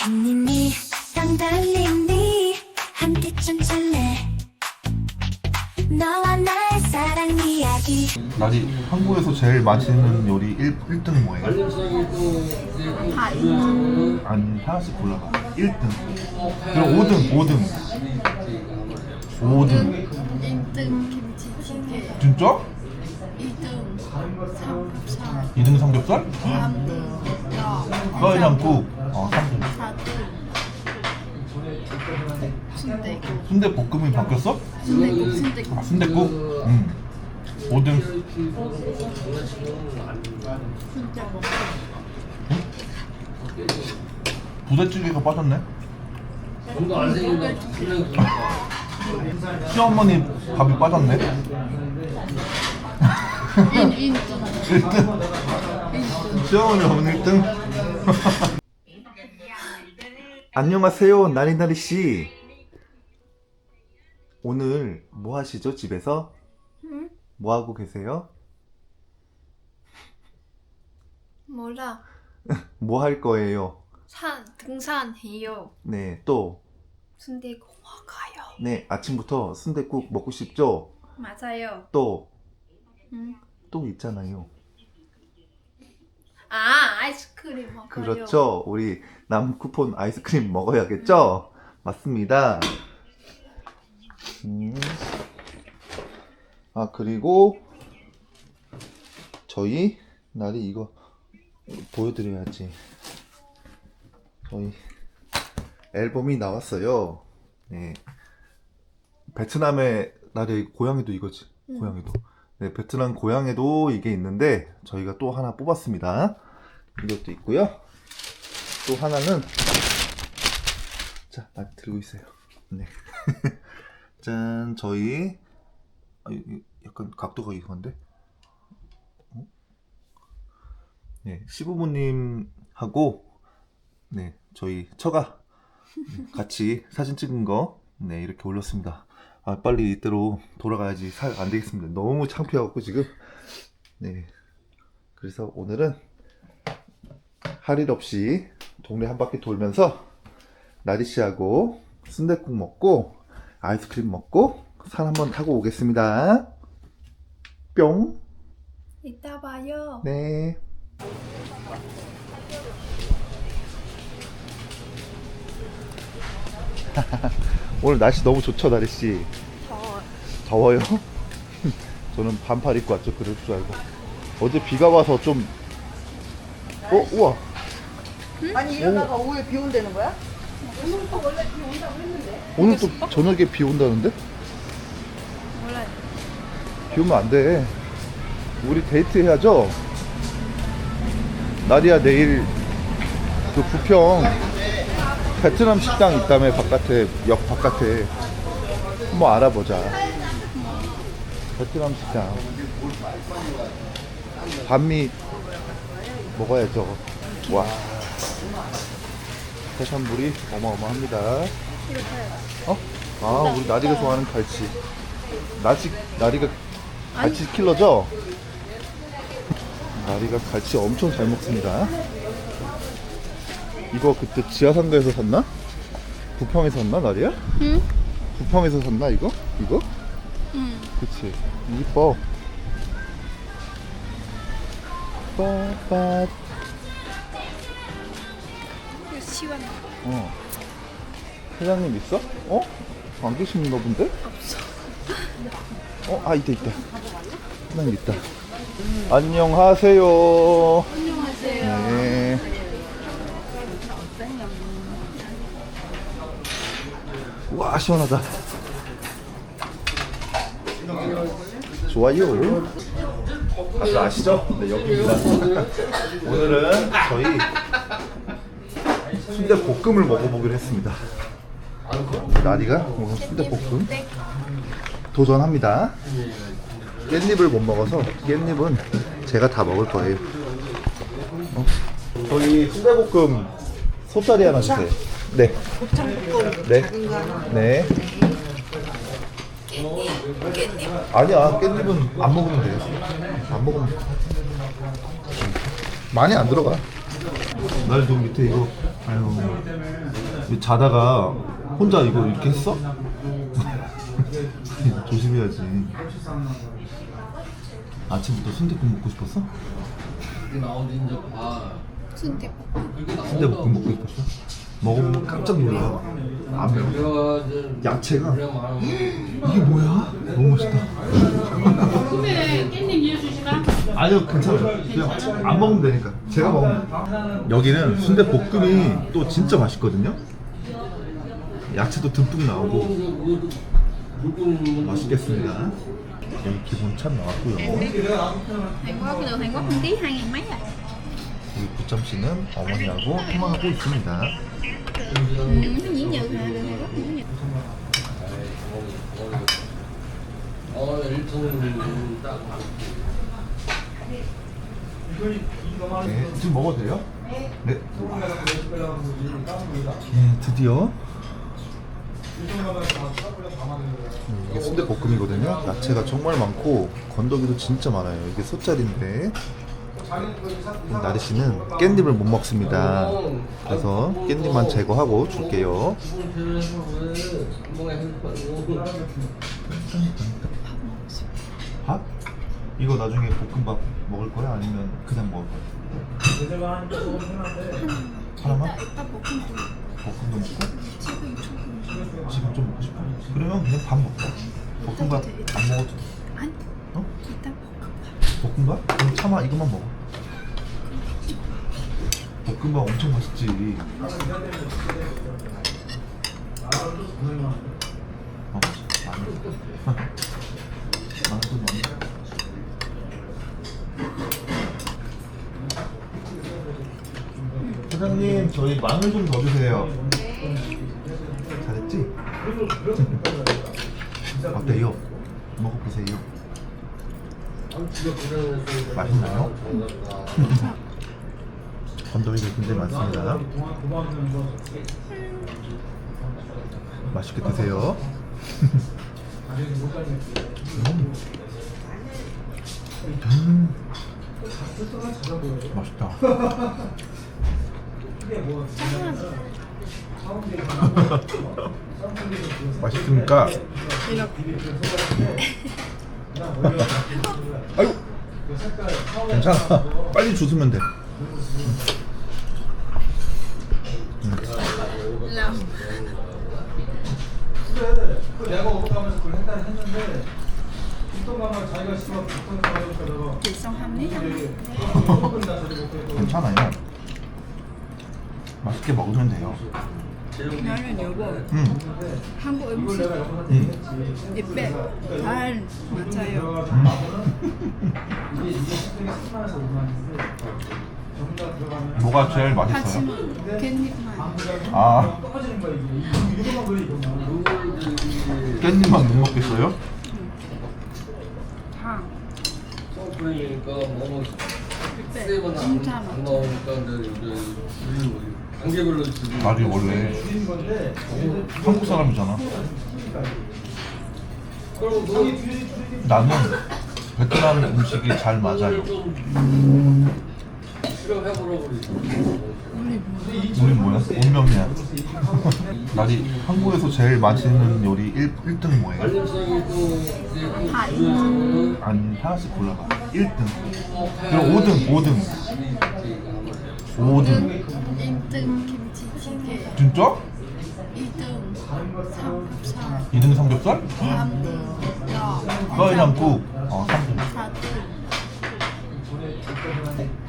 한님이 땅 달리니 한때쯤 잘래. 너와 나의 사랑 이야기. 나지 한국에서 제일 맛있는 요리 1, 1등 뭐예요? 아니 하나씩 골라봐. 1등. 그럼 5등 5등. 5등. 1등 김치찌개, 진짜? 2등 삼겹살, 2등 삼겹살? 3등 야, 뼈해장국 순대국, 순대 볶음이 바뀌었어? 순대국, 순대국. 아 순대국? 응 5등 순대국. 부대찌개가 빠졌네 시어머니 밥이 빠졌네 인, 인정. 1등 시어머니 밥은 1등 안녕하세요 나리나리 씨 오늘 뭐 하시죠 집에서? 응? 뭐 하고 계세요? 뭐라? 뭐 할 거예요? 산, 등산해요. 네, 또, 순대국 먹어요. 네, 아침부터 순댓국 먹고 싶죠? 맞아요. 또, 응? 또 있잖아요. 아, 아이스크림 먹어요. 그렇죠. 우리 남 쿠폰 아이스크림 먹어야겠죠? 맞습니다. 음. 아, 그리고, 저희, 날이 이거 보여드려야지. 저희 앨범이 나왔어요. 네. 베트남의 날이 고향에도 이거지. 고향에도. 네, 베트남 고향에도 이게 있는데 저희가 또 하나 뽑았습니다. 이것도 있고요. 또 하나는 자, 나 들고 있어요. 네. 짠, 저희 아, 약간 각도가 이상한데? 어? 네, 시부모님하고 네, 저희 처가 네, 같이 사진 찍은 거 네, 이렇게 올렸습니다. 아, 빨리 이대로 돌아가야지. 살 안 되겠습니다. 너무 창피해갖고 지금. 네. 그래서 오늘은 할 일 없이 동네 한 바퀴 돌면서 나리 씨하고 순댓국 먹고 아이스크림 먹고 산 한번 타고 오겠습니다. 뿅. 이따 봐요. 네. 오늘 날씨 너무 좋죠, 나리 씨. 더워. 더워요? 저는 반팔 입고 왔죠. 그럴 줄 알고. 어제 비가 와서 좀. 어, 우와. 아니 이러다가 오후에 비 온다는 거야? 오늘 또 저녁에 비 온다는데? 몰라요. 비 오면 안 돼. 우리 데이트 해야죠? 나리야, 내일 그 부평 베트남 식당 있다며, 바깥에, 역 바깥에. 한번 알아보자. 베트남 식당. 반미 먹어야죠. 와. 해산물이 어마어마합니다. 어? 아, 우리 나리가 좋아하는 갈치. 나지, 나리가 갈치 킬러죠? 나리가 갈치 엄청 잘 먹습니다. 이거 그때 지하상가에서 샀나? 부평에서 샀나, 나리야? 응? 부평에서 샀나, 이거? 이거? 응. 그치. 이뻐. 빠빠. 시원해. 어. 회장님 있어? 어? 안 계시는가 본데? 없어. 어, 아, 있다, 있다. 회장님 있다. 안녕하세요. 안녕하세요. 네. 와, 시원하다. 좋아요. 다들 아시죠? 네, 여기입니다. 오늘은 저희 순대 볶음을 먹어보기로 했습니다. 나리가 오늘 순대 볶음 도전합니다. 깻잎을 못 먹어서 깻잎은 제가 다 먹을 거예요. 어? 저희 순대볶음 소짜리 하나 주세요. 네. 곱창볶음 네. 작은 거 하나 네. 아니야 깻잎은 안 먹으면 돼요. 안 먹으면 돼. 많이 안 들어가. 날도 밑에 이거 아유 자다가 혼자 이거 이렇게 했어? 조심해야지. 아침부터 순대국 먹고 싶었어? 순대 순대볶음 먹고 싶었어? 먹어보면 깜짝 놀라. 안 매워. 야채가 이게 뭐야? 너무 맛있다. 아니요 괜찮아요. 그냥 안 먹으면 되니까. 제가 먹으면 돼. 여기는 순대 볶음이 또 진짜 맛있거든요. 야채도 듬뿍 나오고 맛있겠습니다. 여기 기본 참 나왔고요. Hàn Quốc được Hàn Quốc một ký hai ngàn mấy à 여기 구점 씨는 어머니하고 통화하고 있습니다. ừ, nó hả Hàn Quốc 어, 네, 지금 먹어도 돼요? 네. 네, 드디어 음, 이게 순대볶음이거든요. 야채가 정말 많고 건더기도 진짜 많아요. 이게 소짜리인데 나리 씨는 깻잎을 못 먹습니다. 그래서 깻잎만 제거하고 줄게요. 밥? 이거 나중에 볶음밥 먹을 거야? 아니면 그냥 먹을 거야? 하나만? Không tùy 볶음도 먹고? 지금 조금 지금 좀 먹고 싶어? 그러면 그냥 밥 먹자. 볶음밥 안 먹어도 돼. 아니 어? 이따 볶음밥 볶음밥? 그럼 참아 이것만 먹어. 볶음밥 엄청 맛있지. 어. 많이. 많이 많이. 사장님 저희 마늘 좀 더 주세요. 잘했지? 어때요? 먹어보세요. 맛있나요? 건더기가 굉장히 많습니다. 맛있게 드세요. 음. 음. 맛있다. 맛있습니까? 아유, 괜찮아. 빨리 주스면 돼. không 괜찮아요. 맛있게 먹으면 돼요. 나는 여보 음, 한국 음식 음. 입에 잘 맞아요. 이게 이게 시중에 3만 원에서 5만 원인데 전부 다 들어가면 뭐가 제일 맛있어요? 하지만 깻잎만. 아, 깻잎만 못 먹겠어요? 다 그러니까 뭐 입에 세번 진짜 이제 이제 단계별로 지금 나리 원래 한국 사람이잖아. 너 나는 베트남 음식이 잘 맞아요. 실험해보라고 우리 뭐야? 운명이야. 나리 한국에서 제일 맛있는 요리 1, 1등 뭐예요? 또 이제 그 아니 하나씩 골라봐. 1등. 그럼 5등, 5등. 5등. 1등 김치찌개 진짜? 2등 삼겹살 2등 삼겹살? 3등 야 뼈해장국. 어, 3등. 4등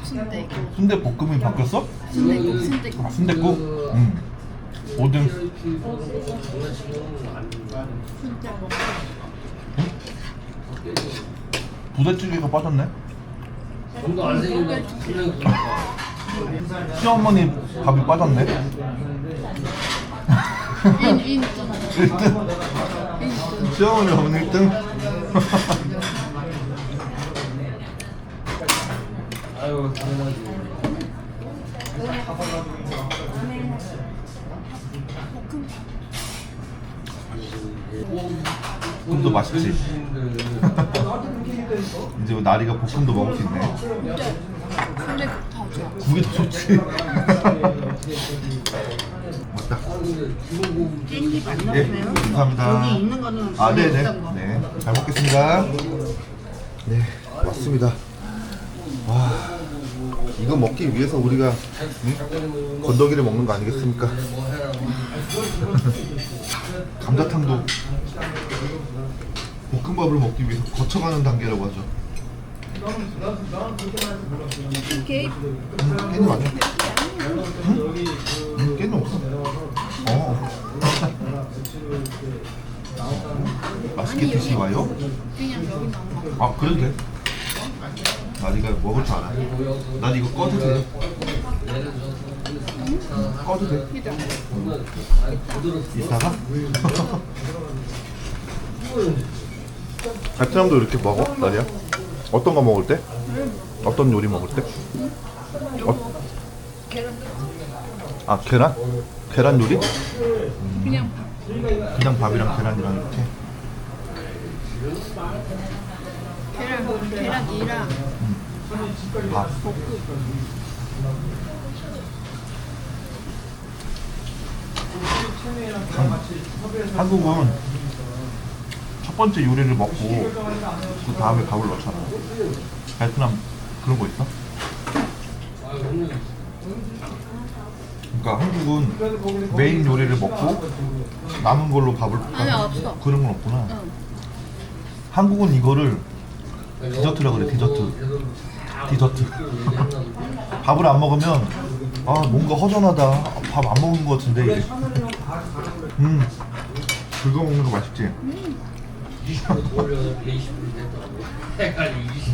순대국 순대 볶음이 바뀌었어? 순대국 순대국 아, 순대국? 응. 5등. 순대국 부대찌개가 빠졌네? 돈도 안 생긴다 시어머니 밥이 빠졌네? 1, 1등 1등? 시어머니 밥은 1등? 아유 당연하지 볶음도 맛있지? 이제 나리가 볶음도 먹을 수 있네. 국이 더 좋지? 맛있다. 깻잎 안 예, 넣으세요? 감사합니다. 여기 있는 거는 아, 네네. 있던 거. 네, 잘 먹겠습니다. 네, 맞습니다. 와, 이거 먹기 위해서 우리가 응? 건더기를 먹는 거 아니겠습니까? 감자탕도 볶음밥을 먹기 위해서 거쳐가는 단계라고 하죠. 이렇게 음, 깻잎 아니야? 응? 음, 깻잎 없어. 어. 맛있게 여기만 먹어. 아 그래도 돼? 나 이거 먹을 줄 알아 나 이거 꺼도 돼? 꺼도 돼? 이따가? 베트남도 이렇게 먹어? 나리야? 어떤 거 먹을 때? 어떤 요리 먹을 때? 어? 아 계란? 계란 요리? 그냥 밥. 그냥 밥이랑 계란이랑 이렇게? 계란, 계란이랑 밥 한- 한국은 첫 번째 요리를 먹고 그 다음에 밥을 넣잖아. 베트남 그런 거 있어? 그러니까 한국은 메인 요리를 먹고 남은 걸로 밥을 볶아. 아니, 없어. 그런 건 없구나. 응. 한국은 이거를 디저트라 그래 디저트. 디저트. 밥을 안 먹으면 아 뭔가 허전하다. 밥 안 먹은 것 같은데. 이래. 음, 먹는 거 맛있지.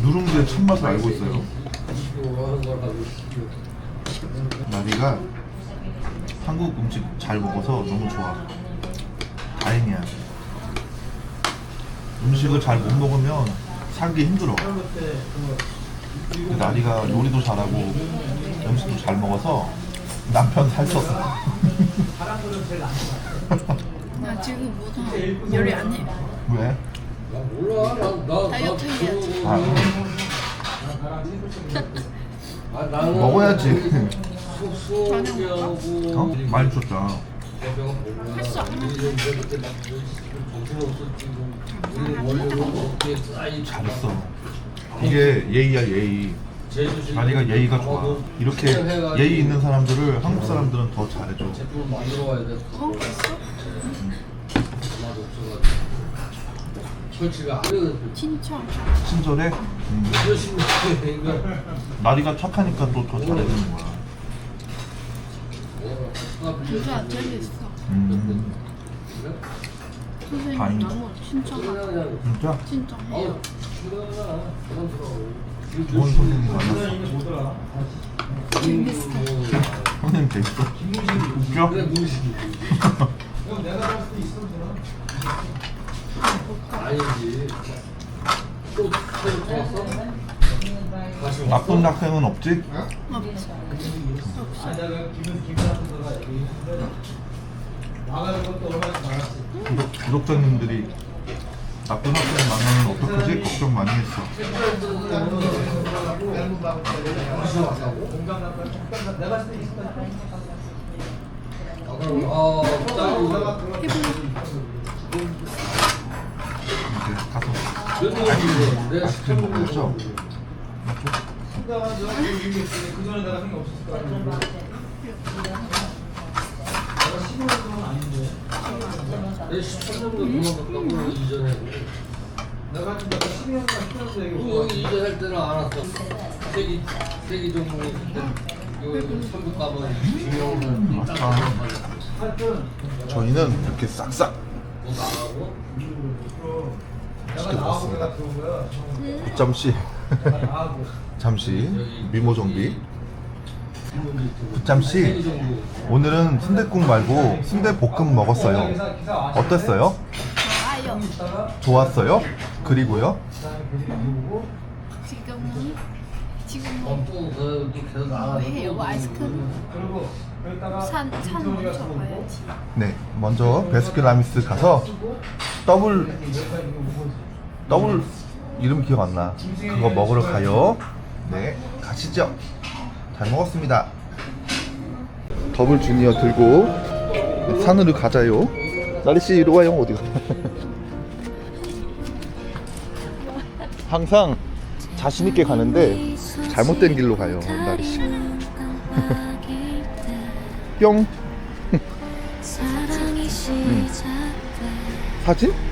누룽지의 참맛을 알고 있어요. 나리가 한국 음식 잘 먹어서 너무 좋아. 다행이야. 음식을 잘 못 먹으면 살기 힘들어. 근데 나리가 요리도 잘하고 음식도 잘 먹어서 남편 살쪘어. 나 지금 못하 요리 안 해. 왜? 몰라 나나 다이어트 해야지. 아, 아, 나는 먹어야지. 어? 많이 줬다. 횟수 안 잘했어. 이게 예의야 예의. 나리가 예의가 좋아. 이렇게 예의 있는 사람들을 한국 사람들은 더 잘해줘. 제품을 만들어 와야 돼. 어? 맛 없어가지고. 설치가 안. 진짜. 친절해. 음. 열심히 해. 그러니까 나리가 착하니까 또 더 잘해주는 거야. 진짜 재밌어. 음, 선생님 다행이다. 너무 친절하다. 그냥 진짜 진짜 해요. 어우 출연하나 부담스러워. 좋은 선생님 만났어. 뭐더라? 선생님 재밌어. 웃겨? 그래 무식이. 형 내가 봤을 때 있으면 되나? 다시? 나쁜 학생은 없지? 아니 내가 구독자님들이 나쁜 학생 만나면 어떡하지? 걱정 많이 했어. 아, 아, 딱 이제 가서 몇 년이고 그 전에 내가 생각 없었을 거 아니야. 내가 15년 동안 아닌데. 내 13년도 도망갔다고 이전에. 내가 지금 내가 12년간 10년도 얘기 그 여기 이전할 때는 안 왔어. 세기 세기 종목이 저희는 이렇게 싹싹 뭐 나가고 들어온 거야. 잠시. 잠시 미모 정비. 세기 잠시. 오늘은 순대국 말고 순대 볶음 먹었어요. 어땠어요? 좋아요. 좋았어요? 그리고요? 지금은 지금은 또그 계속 뭐 나가고 해요? 아이스크림? 산, 산 먼저 봐야지. 네, 먼저 베스킨라빈스 가서 더블 더블 이름 기억 안 나. 그거 먹으러 가요. 네, 가시죠. 잘 먹었습니다. 더블 주니어 들고 산으로 가자요. 나리 씨 이리 와요 어디 가? 항상 자신 있게 가는데 잘못된 길로 가요 나리 씨. 뿅 시작돼 사진?